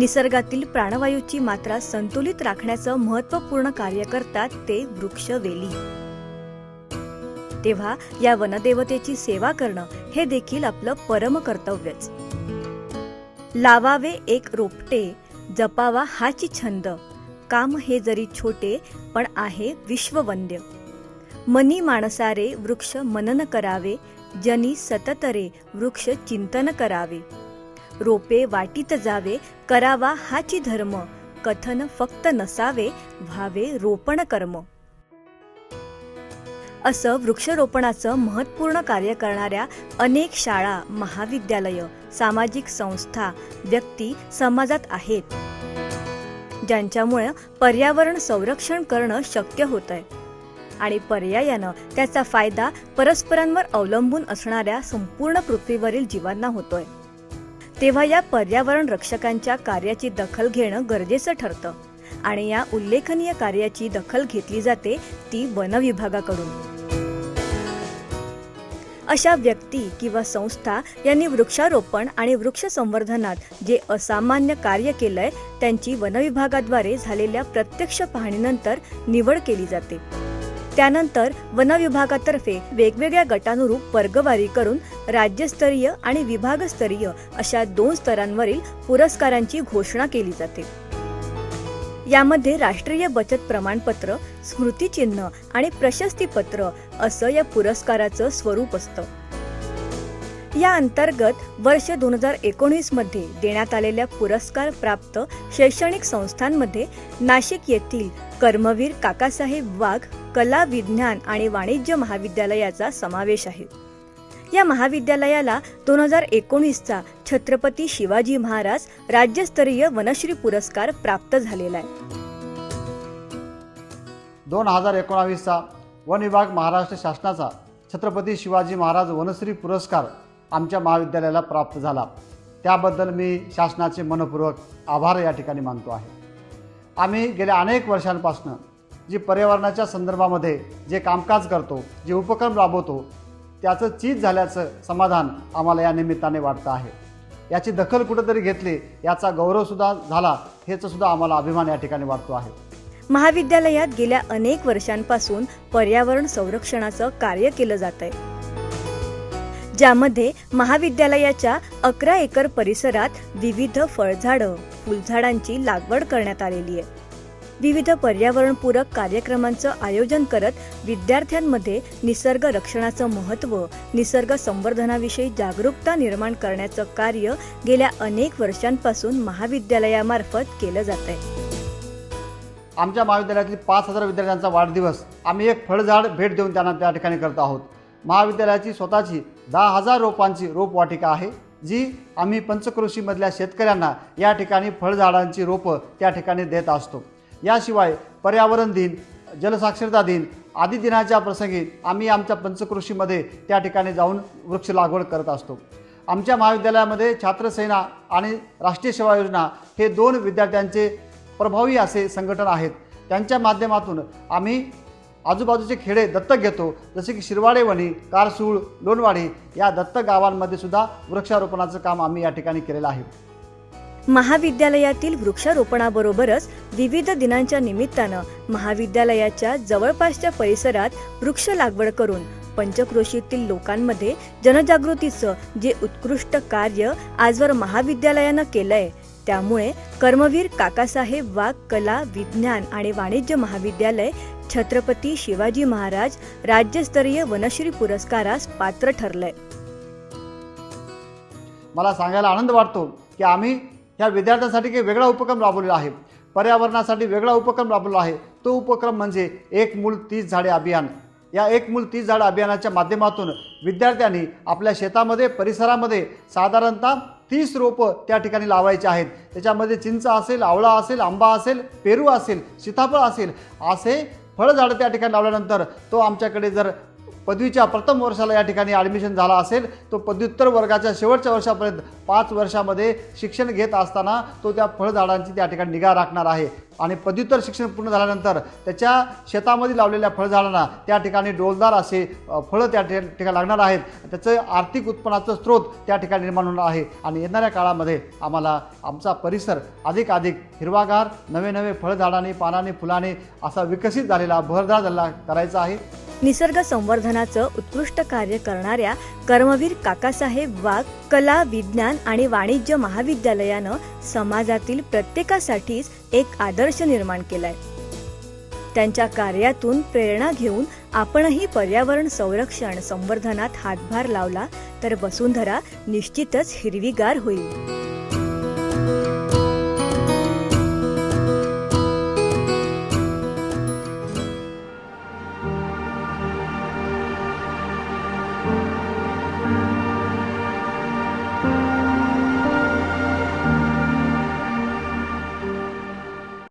निसर्गातील प्राणवायूची मात्रा संतुलित राखण्याचं महत्त्वपूर्ण कार्य करतात ते वृक्ष वेली तेव्हा या वनदेवतेची सेवा करणं हे देखील आपलं परम कर्तव्यच. लावावे एक रोपटे जपावा हाची छंद. काम हे जरी छोटे पण आहे विश्ववंद्य. मनी माणसारे वृक्ष मनन करावे जनी सततरे वृक्ष चिंतन करावे. रोपे वाटीत जावे करावा हाची धर्म. कथन फक्त नसावे व्हावे रोपण कर्म. असं वृक्षरोपणाचं महत्त्वपूर्ण कार्य करणाऱ्या अनेक शाळा महाविद्यालय सामाजिक संस्था व्यक्ती समाजात आहेत. ज्यांच्यामुळे पर्यावरण संरक्षण करणं शक्य होत आहे आणि पर्यायानं त्याचा फायदा परस्परांवर अवलंबून असणाऱ्या संपूर्ण पृथ्वीवरील जीवांना होतोय. तेव्हा या पर्यावरण रक्षकांच्या कार्याची दखल घेणं गरजेचं ठरतं. आणि या उल्लेखनीय कार्याची दखल घेतली जाते ती वन विभागाकडून. अशा व्यक्ती किंवा संस्था यांनी वृक्षारोपण आणि वृक्ष संवर्धनात जे असामान्य कार्य केलंय त्यांची वनविभागाद्वारे झालेल्या प्रत्यक्ष पाहणीनंतर निवड केली जाते. त्यानंतर वनविभागातर्फे वेगवेगळ्या गटानुरूप वर्गवारी करून राज्यस्तरीय आणि विभागस्तरीय अशा दोन स्तरांवरील पुरस्कारांची घोषणा केली जाते. यामध्ये राष्ट्रीय बचत प्रमाणपत्र स्मृतिचिन्ह आणि प्रशस्तीपत्र असं या पुरस्काराचं स्वरूप असतं. या अंतर्गत वर्ष दोन हजार एकोणीसमध्ये देण्यात आलेल्या पुरस्कार प्राप्त शैक्षणिक संस्थांमध्ये नाशिक येथील कर्मवीर काकासाहेब वाघ कला विज्ञान आणि वाणिज्य महाविद्यालयाचा समावेश आहे. या महाविद्यालयाला दोन हजार एकोणीसचा छत्रपती शिवाजी महाराज राज्यस्तरीय वनश्री पुरस्कार प्राप्त झालेला आहे. दोन हजार एकोणावीसचा वन विभाग महाराष्ट्र शासनाचा छत्रपती शिवाजी महाराज वनश्री पुरस्कार आमच्या महाविद्यालयाला प्राप्त झाला. त्याबद्दल मी शासनाचे मनपूर्वक आभार या ठिकाणी मानतो आहे. आम्ही गेल्या अनेक वर्षांपासून जी पर्यावरणाच्या संदर्भामध्ये जे कामकाज करतो जे उपक्रम राबवतो त्याचं चीज झाल्याचं समाधान आम्हाला या निमित्ताने वाटतं आहे. याची दखल कुठंतरी घेतली याचा गौरवसुद्धा झाला ह्याचंसुद्धा आम्हाला अभिमान या ठिकाणी वाटतो आहे. महाविद्यालयात गेल्या अनेक वर्षांपासून पर्यावरण संरक्षणाचं कार्य केलं जात आहे ज्यामध्ये महाविद्यालयाच्या अकरा एकर परिसरात विविध फळझाडं फुलझाडांची लागवड करण्यात आलेली आहे. विविध पर्यावरणपूरक कार्यक्रमांचं आयोजन करत विद्यार्थ्यांमध्ये निसर्ग रक्षणाचं महत्त्व निसर्ग संवर्धनाविषयी जागरूकता निर्माण करण्याचं कार्य गेल्या अनेक वर्षांपासून महाविद्यालयामार्फत केलं जात आहे. आमच्या महाविद्यालयातील पाच हजार विद्यार्थ्यांचा वाढदिवस आम्ही एक फळझाड भेट देऊन त्यांना त्या ठिकाणी करत आहोत. महाविद्यालयाची स्वतःची दहा हजार रोपांची रोपवाटिका आहे जी आम्ही पंचक्रोशीमधल्या शेतकऱ्यांना या ठिकाणी फळझाडांची रोपं त्या ठिकाणी देत असतो. याशिवाय पर्यावरण दिन जलसाक्षरता दिन आदी दिनाच्या प्रसंगी आम्ही आमच्या पंचकृषीमध्ये त्या ठिकाणी जाऊन वृक्ष लागवड करत असतो. आमच्या महाविद्यालयामध्ये छात्रसेना आणि राष्ट्रीय सेवा योजना हे दोन विद्यार्थ्यांचे प्रभावी असे संघटन आहेत. त्यांच्या माध्यमातून आम्ही आजूबाजूचे खेडे दत्तक घेतो. जसे की शिरवाडे वणी कारसूळ लोणवाडी या दत्तक गावांमध्ये सुद्धा वृक्षारोपणाचं काम आम्ही या ठिकाणी केलेलं आहे. महाविद्यालयातील वृक्षारोपणाबरोबरच विविध दिनांच्या निमित्तानं महाविद्यालयाच्या जवळपासच्या परिसरात वृक्ष लागवड करून पंचक्रोशीतील लोकांमध्ये जनजागृतीचं जे उत्कृष्ट कार्य आजवर महाविद्यालयानं केलंय त्यामुळे कर्मवीर काकासाहेब वाघ कला विज्ञान आणि वाणिज्य महाविद्यालय छत्रपती शिवाजी महाराज राज्यस्तरीय वनश्री पुरस्कारास पात्र ठरलंय. मला सांगायला आनंद वाटतो की आम्ही ह्या विद्यार्थ्यांसाठी काही वेगळा उपक्रम राबवलेला आहे. पर्यावरणासाठी वेगळा उपक्रम राबवला आहे. तो उपक्रम म्हणजे एक मूल तीस झाडे अभियान. या एक मूल तीस झाडं अभियानाच्या माध्यमातून विद्यार्थ्यांनी आपल्या शेतामध्ये परिसरामध्ये साधारणतः तीस रोपं त्या ठिकाणी लावायची आहेत. त्याच्यामध्ये चिंच असेल आवळा असेल आंबा असेल पेरू असेल सीताफळ असेल असे फळझाडं त्या ठिकाणी लावल्यानंतर तो आमच्याकडे जर पदवीच्या प्रथम वर्षाला या ठिकाणी ॲडमिशन झाला असेल. तो पदव्युत्तर वर्गाच्या शेवटच्या वर्षापर्यंत पाच वर्षामध्ये शिक्षण घेत असताना तो त्या फळझाडांची त्या ठिकाणी निगा राखणार आहे. आणि पदव्युत्तर शिक्षण पूर्ण झाल्यानंतर त्याच्या शेतामध्ये लावलेल्या फळझाडांना त्या ठिकाणी डोलदार असे फळं त्या ठिकाणी लागणार आहेत. त्याचं आर्थिक उत्पन्नाचं स्रोत त्या ठिकाणी निर्माण होणार आहे. आणि येणाऱ्या काळामध्ये आम्हाला आमचा परिसर अधिक अधिक हिरवागार नवे नवे फळझाडांनी पानाने फुलाने असा विकसित झालेला भरदार झाला करायचा आहे. निसर्ग संवर्धनाचं उत्कृष्ट कार्य करणाऱ्या कर्मवीर काकासाहेब वाघ कला विज्ञान आणि वाणिज्य महाविद्यालयानं समाजातील प्रत्येकासाठीच एक आदर्श निर्माण केलाय. त्यांच्या कार्यातून प्रेरणा घेऊन आपणही पर्यावरण संरक्षण संवर्धनात हातभार लावला तर वसुंधरा निश्चितच हिरवीगार होईल.